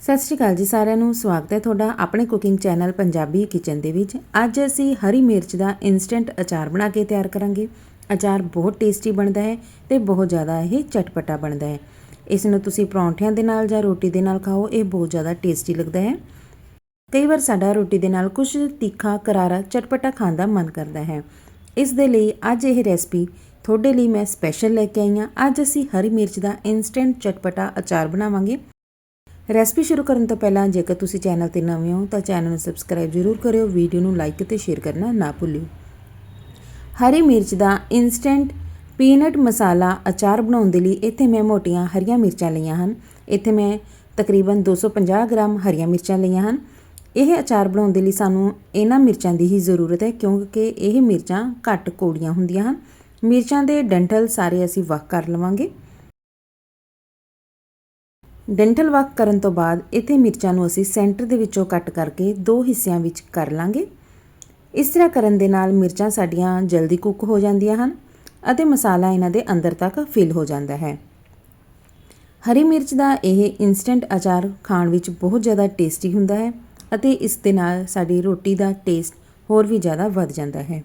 ਸਤਿ ਸ਼੍ਰੀ ਅਕਾਲ ਜੀ ਸਾਰਿਆਂ ਨੂੰ, ਸਵਾਗਤ ਹੈ ਤੁਹਾਡਾ ਆਪਣੇ ਕੁਕਿੰਗ ਚੈਨਲ ਪੰਜਾਬੀ ਕਿਚਨ ਦੇ ਵਿੱਚ। ਅੱਜ ਅਸੀਂ ਹਰੀ ਮਿਰਚ ਦਾ ਇਨਸਟੈਂਟ ਅਚਾਰ ਬਣਾ ਕੇ ਤਿਆਰ ਕਰਾਂਗੇ। ਅਚਾਰ ਬਹੁਤ ਟੇਸਟੀ ਬਣਦਾ ਹੈ ਤੇ ਬਹੁਤ ਜ਼ਿਆਦਾ ਇਹ ਚਟਪਟਾ ਬਣਦਾ ਹੈ। ਇਸ ਨੂੰ ਤੁਸੀਂ ਪਰੌਂਠਿਆਂ ਦੇ ਨਾਲ ਜਾਂ ਰੋਟੀ ਦੇ ਨਾਲ ਖਾਓ, ਇਹ ਬਹੁਤ ਜ਼ਿਆਦਾ ਟੇਸਟੀ ਲੱਗਦਾ ਹੈ। ਕਈ ਵਾਰ ਸਾਡਾ ਰੋਟੀ ਦੇ ਨਾਲ ਕੁਝ ਤਿੱਖਾ, ਕਰਾਰਾ, ਚਟਪਟਾ ਖਾਣ ਦਾ ਮਨ ਕਰਦਾ ਹੈ। ਇਸ ਦੇ ਲਈ ਅੱਜ ਇਹ ਰੈਸਪੀ ਤੁਹਾਡੇ ਲਈ ਮੈਂ ਸਪੈਸ਼ਲ ਲੈ ਕੇ ਆਈ ਹਾਂ। ਅੱਜ ਅਸੀਂ ਹਰੀ ਮਿਰਚ ਦਾ ਇਨਸਟੈਂਟ ਚਟਪਟਾ ਅਚਾਰ ਬਣਾਵਾਂਗੇ। ਰੈਸਪੀ ਸ਼ੁਰੂ ਕਰਨ ਤੋਂ ਪਹਿਲਾਂ ਜੇਕਰ ਤੁਸੀਂ ਚੈਨਲ ਤੇ ਨਵੇਂ ਹੋ ਤਾਂ ਚੈਨਲ ਨੂੰ ਸਬਸਕ੍ਰਾਈਬ ਜ਼ਰੂਰ ਕਰਿਓ, ਵੀਡੀਓ ਨੂੰ ਲਾਈਕ ਅਤੇ ਸ਼ੇਅਰ ਕਰਨਾ ਨਾ ਭੁੱਲਿਓ। ਹਰੀ ਮਿਰਚ ਦਾ ਇਨਸਟੈਂਟ ਪੀਨਟ ਮਸਾਲਾ ਅਚਾਰ ਬਣਾਉਣ ਦੇ ਲਈ ਇੱਥੇ ਮੈਂ ਮੋਟੀਆਂ ਹਰੀਆਂ ਮਿਰਚਾਂ ਲਈਆਂ ਹਨ। ਇੱਥੇ ਮੈਂ ਤਕਰੀਬਨ 250 ਗ੍ਰਾਮ ਹਰੀਆਂ ਮਿਰਚਾਂ ਲਈਆਂ ਹਨ। ਇਹ ਅਚਾਰ ਬਣਾਉਣ ਦੇ ਲਈ ਸਾਨੂੰ ਇਹਨਾਂ ਮਿਰਚਾਂ ਦੀ ਹੀ ਜ਼ਰੂਰਤ ਹੈ ਕਿਉਂਕਿ ਇਹ ਮਿਰਚਾਂ ਘੱਟ ਕੋੜੀਆਂ ਹੁੰਦੀਆਂ ਹਨ। ਮਿਰਚਾਂ ਦੇ ਡੰਠਲ ਸਾਰੇ ਅਸੀਂ ਵੱਖ ਕਰ ਲਵਾਂਗੇ। ਡੈਂਟਲ ਵਰਕ ਕਰਨ ਤੋਂ ਬਾਅਦ ਇੱਥੇ ਮਿਰਚਾਂ ਨੂੰ ਅਸੀਂ ਸੈਂਟਰ ਦੇ ਵਿੱਚੋਂ ਕੱਟ ਕਰਕੇ ਦੋ ਹਿੱਸਿਆਂ ਵਿੱਚ ਕਰ ਲਾਂਗੇ। ਇਸ ਤਰ੍ਹਾਂ ਕਰਨ ਦੇ ਨਾਲ ਮਿਰਚਾਂ ਸਾਡੀਆਂ ਜਲਦੀ ਕੁੱਕ ਹੋ ਜਾਂਦੀਆਂ ਹਨ ਅਤੇ ਮਸਾਲਾ ਇਹਨਾਂ ਦੇ ਅੰਦਰ ਤੱਕ ਫਿਲ ਹੋ ਜਾਂਦਾ ਹੈ। ਹਰੀ ਮਿਰਚ ਦਾ ਇਹ ਇਨਸਟੈਂਟ ਅਚਾਰ ਖਾਣ ਵਿੱਚ ਬਹੁਤ ਜ਼ਿਆਦਾ ਟੇਸਟੀ ਹੁੰਦਾ ਹੈ ਅਤੇ ਇਸ ਦੇ ਨਾਲ ਸਾਡੀ ਰੋਟੀ ਦਾ ਟੇਸਟ ਹੋਰ ਵੀ ਜ਼ਿਆਦਾ ਵੱਧ ਜਾਂਦਾ ਹੈ।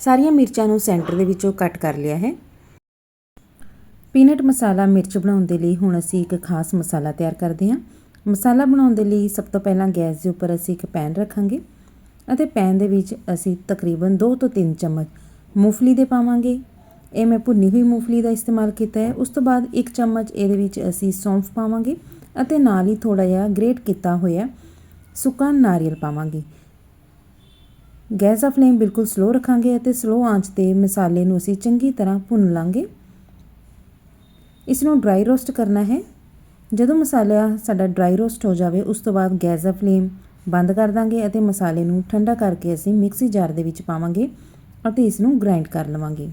ਸਾਰੀਆਂ ਮਿਰਚਾਂ ਨੂੰ ਸੈਂਟਰ ਦੇ ਵਿੱਚੋਂ ਕੱਟ ਕਰ ਲਿਆ ਹੈ। ਪੀਨਟ ਮਸਾਲਾ ਮਿਰਚ ਬਣਾਉਣ ਦੇ ਲਈ ਹੁਣ ਅਸੀਂ ਇੱਕ ਖਾਸ ਮਸਾਲਾ ਤਿਆਰ ਕਰਦੇ ਹਾਂ। ਮਸਾਲਾ ਬਣਾਉਣ ਦੇ ਲਈ ਸਭ ਤੋਂ ਪਹਿਲਾਂ ਗੈਸ ਦੇ ਉੱਪਰ ਅਸੀਂ ਇੱਕ ਪੈਨ ਰੱਖਾਂਗੇ ਅਤੇ ਪੈਨ ਦੇ ਵਿੱਚ ਅਸੀਂ ਤਕਰੀਬਨ 2 ਤੋਂ 3 ਚਮਚ ਮੂੰਗਫਲੀ ਦੇ ਪਾਵਾਂਗੇ। ਇਹ ਮੈਂ ਭੁੰਨੀ ਹੋਈ ਮੂੰਗਫਲੀ ਦਾ ਇਸਤੇਮਾਲ ਕੀਤਾ ਹੈ। ਉਸ ਤੋਂ ਬਾਅਦ 1 ਚਮਚ ਇਹਦੇ ਵਿੱਚ ਅਸੀਂ ਸੌਂਫ ਪਾਵਾਂਗੇ ਅਤੇ ਨਾਲ ਹੀ ਥੋੜਾ ਜਿਹਾ ਗ੍ਰੇਟ ਕੀਤਾ ਹੋਇਆ ਸੁੱਕਾ ਨਾਰੀਅਲ ਪਾਵਾਂਗੇ। ਗੈਸ ਦਾ ਫਲੇਮ ਬਿਲਕੁਲ ਸਲੋ ਰੱਖਾਂਗੇ ਅਤੇ ਸਲੋ ਆਂਚ ਤੇ ਮਸਾਲੇ ਨੂੰ ਅਸੀਂ ਚੰਗੀ ਤਰ੍ਹਾਂ ਭੁੰਨ ਲਾਂਗੇ। ਇਸ ਨੂੰ ਡਰਾਈ ਰੋਸਟ ਕਰਨਾ ਹੈ। ਜਦੋਂ ਮਸਾਲਾ ਸਾਡਾ ਡਰਾਈ ਰੋਸਟ ਹੋ ਜਾਵੇ, ਉਸ ਤੋਂ ਬਾਅਦ ਗੈਸ ਦਾ ਫਲੇਮ ਬੰਦ ਕਰ ਦਾਂਗੇ ਅਤੇ ਮਸਾਲੇ ਨੂੰ ਠੰਡਾ ਕਰਕੇ ਅਸੀਂ ਮਿਕਸੀ ਜਾਰ ਦੇ ਵਿੱਚ ਪਾਵਾਂਗੇ ਅਤੇ ਇਸ ਨੂੰ ਗ੍ਰਾਈਂਡ ਕਰ ਲਵਾਂਗੇ।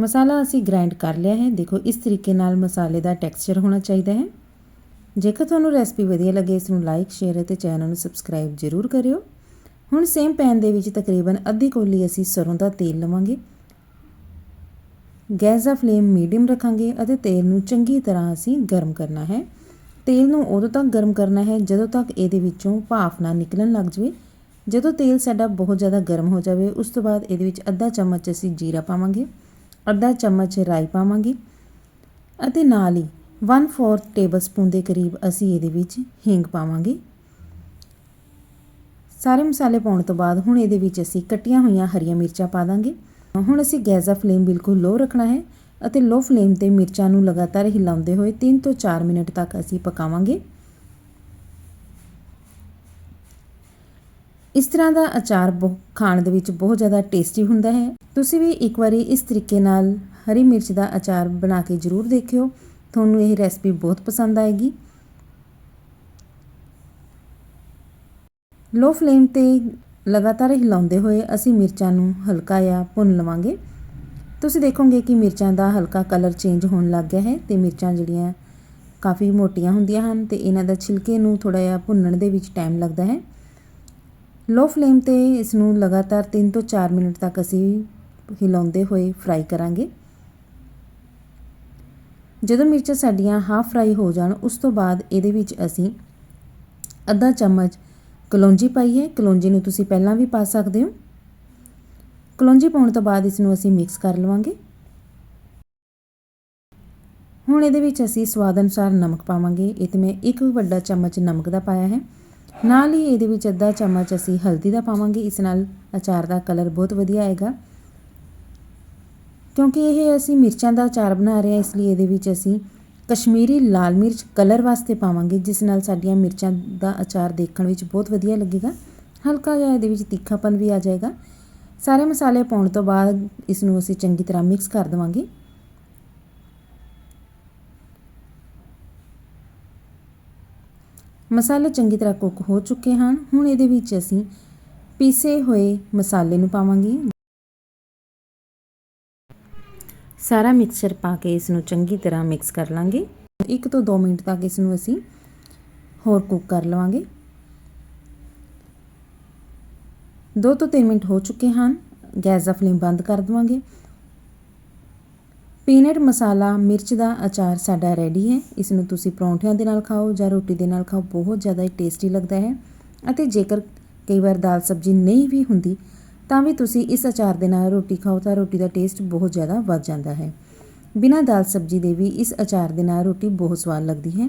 ਮਸਾਲਾ ਅਸੀਂ ਗ੍ਰਾਈਂਡ ਕਰ ਲਿਆ ਹੈ। ਦੇਖੋ, ਇਸ ਤਰੀਕੇ ਨਾਲ ਮਸਾਲੇ ਦਾ ਟੈਕਸਚਰ ਹੋਣਾ ਚਾਹੀਦਾ ਹੈ। ਜੇਕਰ ਤੁਹਾਨੂੰ ਰੈਸਪੀ ਵਧੀਆ ਲੱਗੇ, ਇਸ ਨੂੰ ਲਾਈਕ ਸ਼ੇਅਰ ਅਤੇ ਚੈਨਲ ਨੂੰ ਸਬਸਕ੍ਰਾਈਬ ਜ਼ਰੂਰ ਕਰਿਓ। ਹੁਣ ਸੇਮ ਪੈਨ ਦੇ ਵਿੱਚ ਤਕਰੀਬਨ ਅੱਧੀ ਕੋਲੀ ਅਸੀਂ ਸਰੋਂ ਦਾ ਤੇਲ ਲਵਾਂਗੇ। ਗੈਸ ਦਾ ਫਲੇਮ ਮੀਡੀਅਮ ਰੱਖਾਂਗੇ ਅਤੇ ਤੇਲ ਨੂੰ ਚੰਗੀ ਤਰ੍ਹਾਂ ਅਸੀਂ ਗਰਮ ਕਰਨਾ ਹੈ। ਤੇਲ ਨੂੰ ਉਦੋਂ ਤੱਕ ਗਰਮ ਕਰਨਾ ਹੈ ਜਦੋਂ ਤੱਕ ਇਹਦੇ ਵਿੱਚੋਂ ਭਾਫ ਨਾ ਨਿਕਲਣ ਲੱਗ ਜਾਵੇ। ਜਦੋਂ ਤੇਲ ਸਾਡਾ ਬਹੁਤ ਜ਼ਿਆਦਾ ਗਰਮ ਹੋ ਜਾਵੇ, ਉਸ ਤੋਂ ਬਾਅਦ ਇਹਦੇ ਵਿੱਚ ਅੱਧਾ ਚਮਚ ਅਸੀਂ ਜੀਰਾ ਪਾਵਾਂਗੇ, ਅੱਧਾ ਚਮਚ ਰਾਈ ਪਾਵਾਂਗੇ ਅਤੇ ਨਾਲ ਹੀ 1/4 ਟੇਬਲਸਪੂਨ ਦੇ ਕਰੀਬ ਅਸੀਂ ਇਹਦੇ ਵਿੱਚ ਹਿੰਗ ਪਾਵਾਂਗੇ। ਸਾਰੇ ਮਸਾਲੇ ਪਾਉਣ ਤੋਂ ਬਾਅਦ ਹੁਣ ਇਹਦੇ ਵਿੱਚ ਅਸੀਂ ਕੱਟੀਆਂ ਹੋਈਆਂ ਹਰੀਆਂ ਮਿਰਚਾਂ ਪਾ ਦਾਂਗੇ। ਹੁਣ ਅਸੀਂ ਗੈਸ ਦਾ ਫਲੇਮ ਬਿਲਕੁਲ ਲੋ ਰੱਖਣਾ ਹੈ ਅਤੇ ਲੋ ਫਲੇਮ ਤੇ ਮਿਰਚਾਂ ਨੂੰ ਲਗਾਤਾਰ ਹਿਲਾਉਂਦੇ ਹੋਏ 3 ਤੋਂ 4 ਮਿੰਟ ਤੱਕ ਅਸੀਂ ਪਕਾਵਾਂਗੇ। ਇਸ ਤਰ੍ਹਾਂ ਦਾ ਅਚਾਰ ਖਾਣ ਦੇ ਵਿੱਚ ਬਹੁਤ ਜ਼ਿਆਦਾ ਟੇਸਟੀ ਹੁੰਦਾ ਹੈ। ਤੁਸੀਂ ਵੀ ਇੱਕ ਵਾਰੀ ਇਸ ਤਰੀਕੇ ਨਾਲ ਹਰੀ ਮਿਰਚ ਦਾ ਅਚਾਰ ਬਣਾ ਕੇ ਜ਼ਰੂਰ ਦੇਖਿਓ। ਤੁਹਾਨੂੰ ਇਹ ਰੈਸਪੀ ਬਹੁਤ ਪਸੰਦ ਆਏਗੀ। ਲੋ ਫਲੇਮ ਤੇ ਲਗਾਤਾਰ ਹਿਲਾਉਂਦੇ ਹੋਏ ਅਸੀਂ ਮਿਰਚਾਂ ਨੂੰ ਹਲਕਾ ਜਿਹਾ ਭੁੰਨ ਲਵਾਂਗੇ। ਤੁਸੀਂ ਦੇਖੋਗੇ ਕਿ ਮਿਰਚਾਂ ਦਾ ਹਲਕਾ ਕਲਰ ਚੇਂਜ ਹੋਣ ਲੱਗ ਗਿਆ ਹੈ ਤੇ ਮਿਰਚਾਂ ਜਿਹੜੀਆਂ ਕਾਫੀ ਮੋਟੀਆਂ ਹੁੰਦੀਆਂ ਹਨ ਤੇ ਇਹਨਾਂ ਦਾ ਛਿਲਕੇ ਨੂੰ ਥੋੜਾ ਜਿਹਾ ਭੁੰਨਣ ਦੇ ਵਿੱਚ ਟਾਈਮ ਲੱਗਦਾ ਹੈ। ਲੋ ਫਲੇਮ ਤੇ ਇਸ ਨੂੰ ਲਗਾਤਾਰ 3 ਤੋਂ 4 ਮਿੰਟ ਤੱਕ ਅਸੀਂ ਹਿਲਾਉਂਦੇ ਹੋਏ ਫਰਾਈ ਕਰਾਂਗੇ। ਜਦੋਂ ਮਿਰਚਾਂ ਸਾਡੀਆਂ ਹਾਫ ਫਰਾਈ ਹੋ ਜਾਣ, ਉਸ ਤੋਂ ਬਾਅਦ ਇਹਦੇ ਵਿੱਚ ਅਸੀਂ ਅੱਧਾ ਚਮਚ ਕਲੌਂਜੀ ਪਾਈ ਹੈ। ਕਲੌਂਜੀ ਨੂੰ ਤੁਸੀਂ ਪਹਿਲਾਂ ਵੀ ਪਾ ਸਕਦੇ ਹੋ। ਕਲੌਂਜੀ ਪਾਉਣ ਤੋਂ ਬਾਅਦ ਇਸ ਨੂੰ ਅਸੀਂ ਮਿਕਸ ਕਰ ਲਵਾਂਗੇ। ਹੁਣ ਇਹਦੇ ਵਿੱਚ ਅਸੀਂ ਸਵਾਦ ਅਨੁਸਾਰ ਨਮਕ ਪਾਵਾਂਗੇ। ਇਹ ਤੇ ਮੈਂ ਇੱਕ ਵੱਡਾ ਚਮਚ ਨਮਕ ਦਾ ਪਾਇਆ ਹੈ। ਨਾਲ ਹੀ ਇਹਦੇ ਵਿੱਚ ਅੱਧਾ ਚਮਚ ਅਸੀਂ ਹਲਦੀ ਦਾ ਪਾਵਾਂਗੇ। ਇਸ ਨਾਲ ਅਚਾਰ ਦਾ ਕਲਰ ਬਹੁਤ ਵਧੀਆ ਆਏਗਾ। ਕਿਉਂਕਿ ਇਹ ਅਸੀਂ ਮਿਰਚਾਂ ਦਾ ਅਚਾਰ ਬਣਾ ਰਹੇ ਹਾਂ, ਇਸ ਲਈ ਇਹਦੇ ਵਿੱਚ ਅਸੀਂ ਕਸ਼ਮੀਰੀ ਲਾਲ ਮਿਰਚ ਕਲਰ ਵਾਸਤੇ ਪਾਵਾਂਗੇ, ਜਿਸ ਨਾਲ ਸਾਡੀਆਂ ਮਿਰਚਾਂ ਦਾ ਅਚਾਰ ਦੇਖਣ ਵਿੱਚ ਬਹੁਤ ਵਧੀਆ ਲੱਗੇਗਾ। ਹਲਕਾ ਜਿਹਾ ਇਹਦੇ ਵਿੱਚ ਤਿੱਖਾਪਨ ਵੀ ਆ ਜਾਏਗਾ। ਸਾਰੇ ਮਸਾਲੇ ਪਾਉਣ ਤੋਂ ਬਾਅਦ ਇਸ ਨੂੰ ਅਸੀਂ ਚੰਗੀ ਤਰ੍ਹਾਂ ਮਿਕਸ ਕਰ ਦੇਵਾਂਗੇ। ਮਸਾਲੇ ਚੰਗੀ ਤਰ੍ਹਾਂ ਕੁੱਕ ਹੋ ਚੁੱਕੇ ਹਨ। ਹੁਣ ਇਹਦੇ ਵਿੱਚ ਅਸੀਂ ਪੀਸੇ ਹੋਏ ਮਸਾਲੇ ਨੂੰ ਪਾਵਾਂਗੇ। ਸਾਰਾ ਮਿਕਸਚਰ ਪਾ ਕੇ ਇਸ ਨੂੰ ਚੰਗੀ ਤਰ੍ਹਾਂ ਮਿਕਸ ਕਰ ਲਾਂਗੇ। ਇੱਕ ਤੋਂ 2 ਮਿੰਟ ਤੱਕ ਇਸ ਨੂੰ ਅਸੀਂ ਹੋਰ ਕੁੱਕ ਕਰ ਲਵਾਂਗੇ। 2 ਤੋਂ 3 ਮਿੰਟ ਹੋ ਚੁੱਕੇ ਹਨ। ਗੈਸ ਦਾ ਫਲੇਮ ਬੰਦ ਕਰ ਦਵਾਂਗੇ। ਪੀਨਟ ਮਸਾਲਾ ਮਿਰਚ ਦਾ ਅਚਾਰ ਸਾਡਾ ਰੈਡੀ ਹੈ। ਇਸ ਨੂੰ ਤੁਸੀਂ ਪਰੌਂਠਿਆਂ ਦੇ ਨਾਲ ਖਾਓ ਜਾਂ ਰੋਟੀ ਦੇ ਨਾਲ ਖਾਓ, ਬਹੁਤ ਜ਼ਿਆਦਾ ਹੀ ਟੇਸਟੀ ਲੱਗਦਾ ਹੈ। ਅਤੇ ਜੇਕਰ ਕਈ ਵਾਰ ਦਾਲ ਸਬਜ਼ੀ ਨਹੀਂ ਵੀ ਹੁੰਦੀ ਤਾਂ ਵੀ ਤੁਸੀਂ ਇਸ ਅਚਾਰ ਦੇ ਨਾਲ ਰੋਟੀ ਖਾਓ ਤਾਂ ਰੋਟੀ ਦਾ ਟੇਸਟ ਬਹੁਤ ਜ਼ਿਆਦਾ ਵੱਧ ਜਾਂਦਾ ਹੈ। ਬਿਨਾਂ ਦਾਲ ਸਬਜ਼ੀ ਦੇ ਵੀ ਇਸ ਅਚਾਰ ਦੇ ਨਾਲ ਰੋਟੀ ਬਹੁਤ ਸਵਾਦ ਲੱਗਦੀ ਹੈ।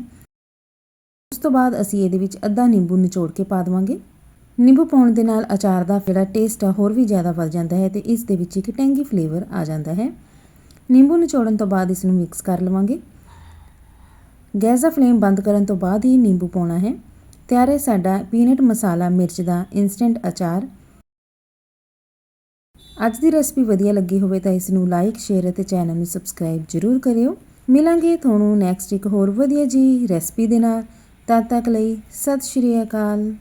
ਉਸ ਤੋਂ ਬਾਅਦ ਅਸੀਂ ਇਹਦੇ ਵਿੱਚ ਅੱਧਾ ਨਿੰਬੂ ਨਿਚੋੜ ਕੇ ਪਾ ਦੇਵਾਂਗੇ। ਨਿੰਬੂ ਪਾਉਣ ਦੇ ਨਾਲ ਅਚਾਰ ਦਾ ਜਿਹੜਾ ਟੇਸਟ ਆ ਹੋਰ ਵੀ ਜ਼ਿਆਦਾ ਵੱਧ ਜਾਂਦਾ ਹੈ ਤੇ ਇਸ ਦੇ ਵਿੱਚ ਇੱਕ ਟੈਂਗੀ ਫਲੇਵਰ ਆ ਜਾਂਦਾ ਹੈ। ਨਿੰਬੂ ਨਿਚੋੜਨ ਤੋਂ ਬਾਅਦ ਇਸ ਨੂੰ ਮਿਕਸ ਕਰ ਲਵਾਂਗੇ। ਗੈਸ ਦਾ ਫਲੇਮ ਬੰਦ ਕਰਨ ਤੋਂ ਬਾਅਦ ਹੀ ਨਿੰਬੂ ਪਾਉਣਾ ਹੈ। ਤਿਆਰ ਹੈ ਸਾਡਾ ਪੀਨਟ ਮਸਾਲਾ ਮਿਰਚ ਦਾ ਇਨਸਟੈਂਟ ਅਚਾਰ। ਅੱਜ ਦੀ ਰੈਸਪੀ ਵਧੀਆ ਲੱਗੀ ਹੋਵੇ ਤਾਂ ਇਸ ਨੂੰ ਲਾਈਕ ਸ਼ੇਅਰ ਅਤੇ ਚੈਨਲ ਨੂੰ ਸਬਸਕ੍ਰਾਈਬ ਜ਼ਰੂਰ ਕਰਿਓ। ਮਿਲਾਂਗੇ ਤੁਹਾਨੂੰ ਨੈਕਸਟ ਇੱਕ ਹੋਰ ਵਧੀਆ ਜੀ ਰੈਸਪੀ ਦੇ ਨਾਲ। ਤਦ ਤੱਕ ਲਈ ਸਤਿ ਸ਼੍ਰੀ ਅਕਾਲ।